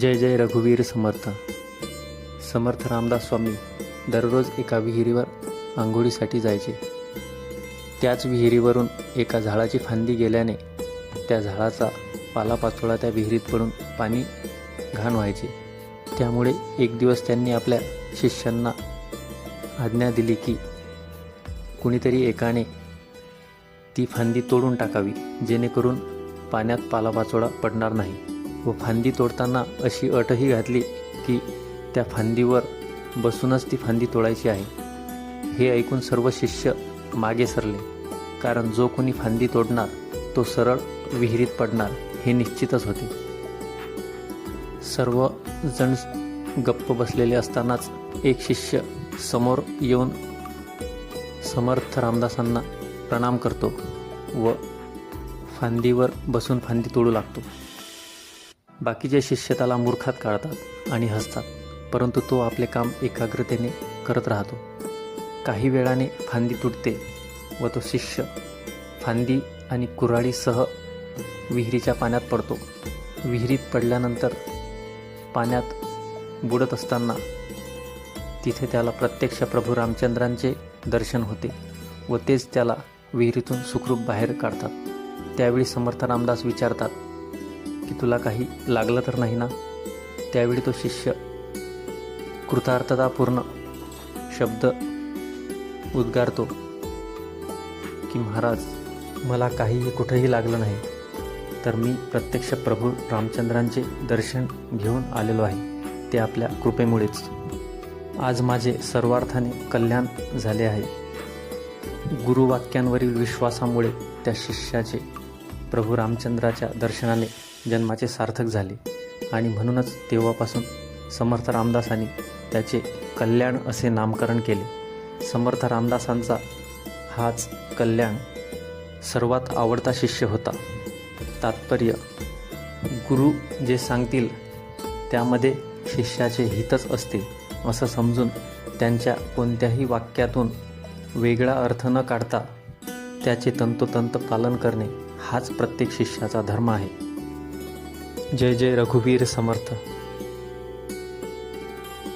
जय जय रघुवीर समर्थ. समर्थ रामदास स्वामी दररोज एका विहिरीवर आंघोळीसाठी जायचे. त्याच विहिरीवरून एका झाडाची फांदी गेल्याने त्या झाडाचा पालापाचोळा त्या विहिरीत पडून पाणी घाण व्हायचे. त्यामुळे एक दिवस त्यांनी आपल्या शिष्यांना आज्ञा दिली की कुणीतरी एकाने ती फांदी तोडून टाकावी जेणेकरून पाण्यात पालापाचोळा पडणार नाही. व फांदी तोडताना अशी अटही घातली की त्या फांदीवर बसूनच ती फांदी तोडायची आहे. हे ऐकून सर्व शिष्य मागे सरले. कारण जो कोणी फांदी तोडणार तो सरळ विहिरीत पडणार हे निश्चितच होते. सर्व जण गप्प बसलेले असतानाच एक शिष्य समोर येऊन समर्थ रामदासांना प्रणाम करतो व फांदीवर बसून फांदी तोडू लागतो. बाकीचे शिष्य त्याला मूर्खात काढतात आणि हसतात परंतु तो आपले काम एकाग्रतेने करत राहतो. काही वेळाने फांदी तुटते व तो शिष्य फांदी आणि कुऱ्हाडीसह विहिरीच्या पाण्यात पडतो. विहिरीत पडल्यानंतर पाण्यात बुडत असताना तिथे त्याला प्रत्यक्ष प्रभू रामचंद्रांचे दर्शन होते व तेच त्याला विहिरीतून सुखरूप बाहेर काढतात. त्यावेळी समर्थ रामदास विचारतात की तुला काही लागलं तर नाही ना? त्यावेळी तो शिष्य कृतार्थतापूर्ण शब्द उद्गारतो की महाराज मला काहीही कुठेही लागलं नाही तर मी प्रत्यक्ष प्रभू रामचंद्रांचे दर्शन घेऊन आलेलो आहे ते आपल्या कृपेमुळेच. आज माझे सर्वार्थाने कल्याण झाले आहे. गुरुवाक्यांवरील विश्वासामुळे त्या शिष्याचे प्रभू रामचंद्राच्या दर्शनाने जन्माचे सार्थक झाले. आणि म्हणूनच तेव्हापासून समर्थ रामदासांनी त्याचे कल्याण असे नामकरण केले. समर्थ रामदासांचा हाच कल्याण सर्वात आवडता शिष्य होता. तात्पर्य गुरु जे सांगतील त्यामध्ये शिष्याचे हितच असते असं समजून त्यांच्या कोणत्याही वाक्यातून वेगळा अर्थ न काढता त्याचे तंतोतंत पालन करणे हाच प्रत्येक शिष्याचा धर्म आहे. जय जय रघुवीर समर्थ.